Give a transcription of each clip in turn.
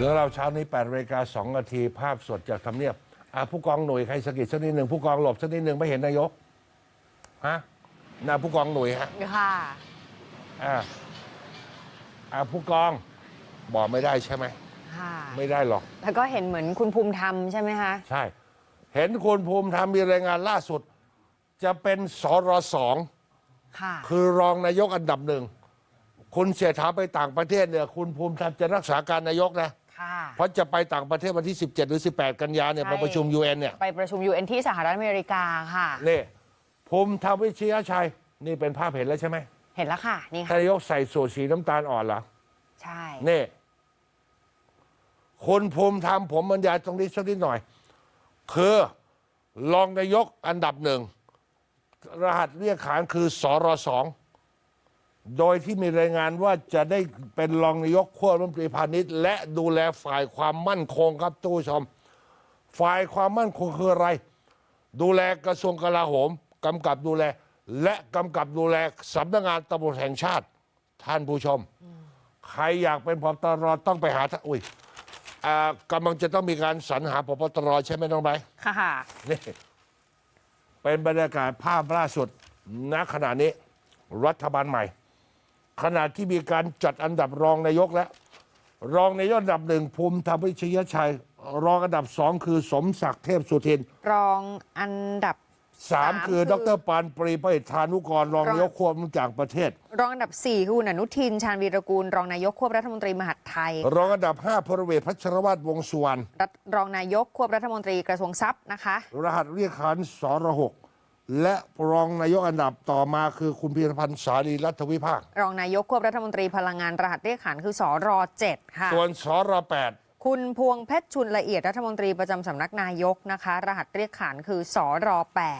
เรื่องเราวเช้านี้8นาฬิกา2นาทีภาพสดจากทำเนียบอะผู้กองหน่วยใครสะกิดสักนิดหนึ่งผู้กองหลบสักนิดหนึ่งไม่เห็นนายกฮะน่าผู้กองหน่วยฮะค่ะอ่าอ่าผู้กองบอกไม่ได้ใช่ไหมค่ะไม่ได้หรอก แล้วก็เห็นเหมือนคุณภูมิธรรมใช่ไหมคะ ใช่ เห็นคุณภูมิธรรมมีรายงานล่าสุด จะเป็นสรสองค่ะ คือรองนายกอันดับหนึ่งคุณเสียถาไปต่างประเทศเนี่ย คุณภูมิธรรมจะรักษาการนายกนะ ค่ะ เพราะจะไปต่างประเทศวันที่ 17 หรือ 18 กันยาเนี่ยใช่ ไปประชุม UN เนี่ยไปประชุม UN ที่สหรัฐอเมริกาค่ะ นี่ภูมิธรรมวิชยชัย นี่เป็นภาพเห็นแล้วใช่ไหมเห็นแล้วค่ะ นี่ท่านค่ะ นายกใส่สูทสีน้ำตาลอ่อนเหรอ ใช่ นี่คุณภูมิธรรมผมบรรยายตรงนี้สักนิดหน่อย คือรองนายกอันดับหนึ่ง รหัสเรียกขานคือสรสอง โดยที่มีรายงานว่าจะได้เป็นรองนายกขั้วรัฐมนตรีพาณิชย์ และดูแลฝ่ายความมั่นคงครับทุกผู้ชม ฝ่ายความมั่นคงคืออะไร ดูแลกระทรวงกลาโหมกำกับดูแล และกำกับดูแลสำนักงานตำรวจแห่งชาติ ท่านผู้ชม ใครอยากเป็นพบตรต้องไปหาท่านอุ้ยอ่ากำลังจะต้องมีการสรรหาพบตรใช่ไหมน้องใบร์ทค่ะ นี่เป็นบรรยากาศภาพล่าสุดณขณะนี้ รัฐบาลใหม่ ขณะที่มีการจัดอันดับรองนายกแล้วรองนายกอันดับหนึ่งภูมิธรรมวิชยชัย รองอันดับสองคือสมศักดิ์เทพสุทินรองอันดับ สามสามคือคือ ดรปานปรีประดิษฐานุกรรองนายกควบจากประเทศ รองอันดับ 4 คือคุณอนุทิน ชาญวีรกูล รองนายกควบรัฐมนตรีมหาดไทย รองอันดับห้าพลเวศพัชรวัตรวงศ์สุวรรณรัฐรองนายกควบรัฐมนตรีกระทรวงทรัพย์นะคะ รหัสเรียกขานสรหก และรองนายกอันดับต่อมาคือคุณพีรพันธ์สารีรัฐวิภาค รองนายกควบรัฐมนตรีพลังงานรหัสเรียกขานคือสร7ค่ะ ส่วนสรแปดคุณพวงเพชรชุนละเอียดรัฐมนตรีประจำสำนักนายกนะคะ รหัสเรียกขานคือสร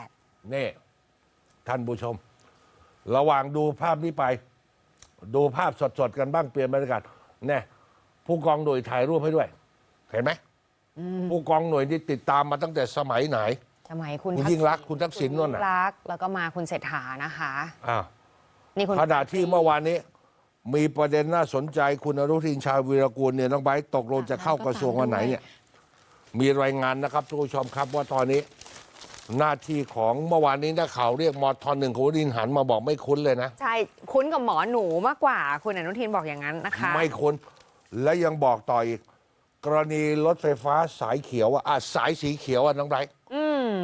8นี่ ท่านผู้ชม ระหว่างดูภาพนี้ไป ดูภาพสดๆกันบ้างเปลี่ยนบรรยากาศแน่ผู้กองหน่วยถ่ายรูปให้ด้วย เห็นไหมผู้กองหน่วยที่ติดตามมาตั้งแต่สมัยไหน สมัยคุณคุณทัยิ่งรักษณ์คุณทักษิณนู่นน่ะคุณยิ่งรักษณ์แล้วก็มาคุณเศรษฐานะคะอ้าวนี่คุณขณะที่เมื่อวานนี้ มีประเด็นน่าสนใจคุณอนุทินชาญวีรกูลเนี่ยน้องไบร์ทตกลงจะเข้ากระทรวงวันไหนเนี่ย มีรายงานนะครับทุกผู้ชมครับว่าตอนนี้ หน้าที่ของเมื่อวานนี้นักข่าวเรียกมอทอนหนึ่งคุณอนุทินหันมาบอกไม่คุ้นเลยนะ ใช่ คุ้นกับหมอหนูมากกว่า คุณอนุทินบอกอย่างนั้นนะคะไม่คุ้น และยังบอกต่ออีก กรณีรถไฟฟ้าสายเขียวอะอะสายสีเขียวอะน้องไบร์ท อื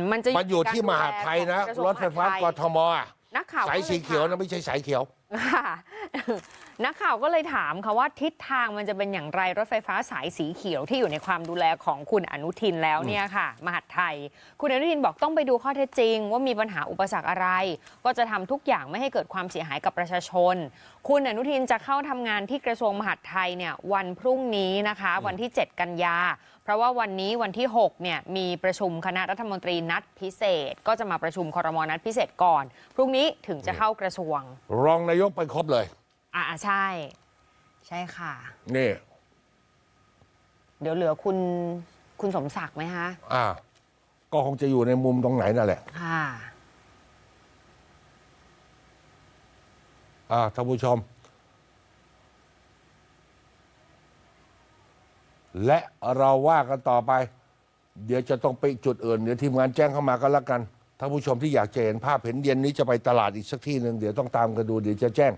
มมันจะมันอยู่ที่มหาดไทยนะกะทวงรถไฟฟ้ากมหดทยทมอะนักข่าวสายก็ลสีเขียวถามนะไม่ใช่สายเขียวค่ะนักข่าวก็เลยถามค่ะว่าทิศทางมันจะเป็นอย่างไรรถไฟฟ้าสายสีเขียวที่อยู่ในความดูแลของคุณอนุทินแล้วเนี่ยค่ะ มหาดไทย คุณอนุทินบอกต้องไปดูข้อเท็จจริง ว่ามีปัญหาอุปสรรคอะไร ก็จะทำทุกอย่างไม่ให้เกิดความเสียหายกับประชาชน คุณอนุทินจะเข้าทำงานที่กระทรวงมหาดไทยเนี่ยวันพรุ่งนี้นะคะ วันที่ 7 กันยา เพราะว่าวันนี้วันที่6เนี่ยมีประชุมคณะรัฐมนตรีนัดพิเศษ ก็จะมาประชุมครมนัดพิเศษก่อน พรุ่งนี้ถึงจะเข้ากระทรวง รองนายกไปครบเลย อ่าใช่ ใช่ค่ะ นี่ เดี๋ยวเหลือคุณคุณสมศักดิ์ไหมคะ อ่า ก็คงจะอยู่ในมุมตรงไหนนั่นแหละ ค่ะ อ่าท่านผู้ชม และเราว่ากันต่อไป เดี๋ยวจะต้องไปจุดอื่น เดี๋ยวทีมงานแจ้งเข้ามาก็แล้วกันท่านผู้ชมที่อยากจะเห็นภาพเห็นเย็นนี้จะไปตลาดอีกสักที่หนึ่งเดี๋ยวต้องตามกันดูเดี๋ยวจะแจ้ง